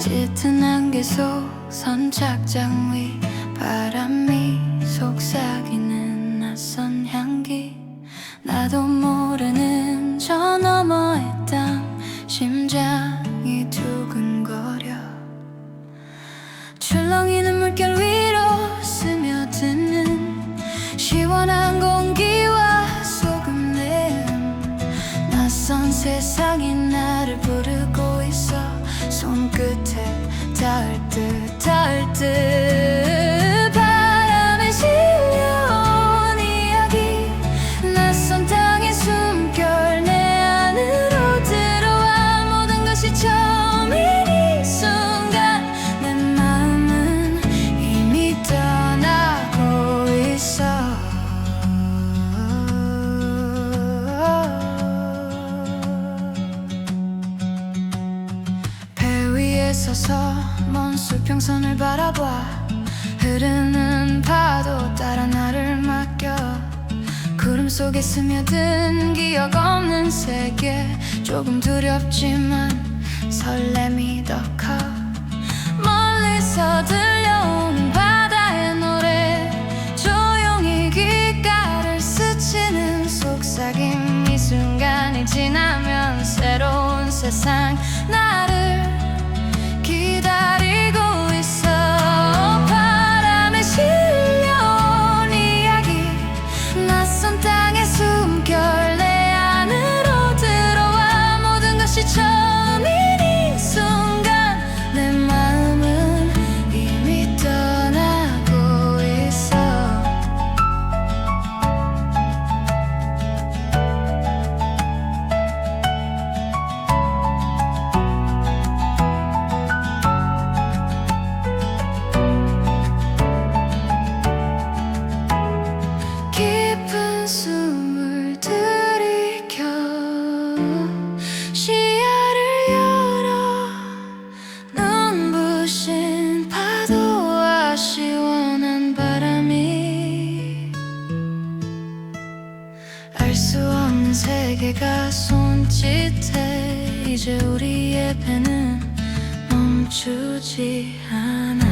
짙은 안개 속 선착장 위 바람이 속삭이는 낯선 향기. 나도 모르는 저 너머의 땅 심장 서서 먼 수평선을 바라봐. 흐르는 파도 따라 나를 맡겨. 구름 속에 스며든 기억 없는 세계. 조금 두렵지만 설렘이 더 커 멀리서 들려오는 바다의 노래. 조용히 귓가를 스치는 속삭임. 이 순간이 지나면 새로운 세상. 나 알 수 없는 세계가 손짓해. 이제 우리의 배는 멈추지 않아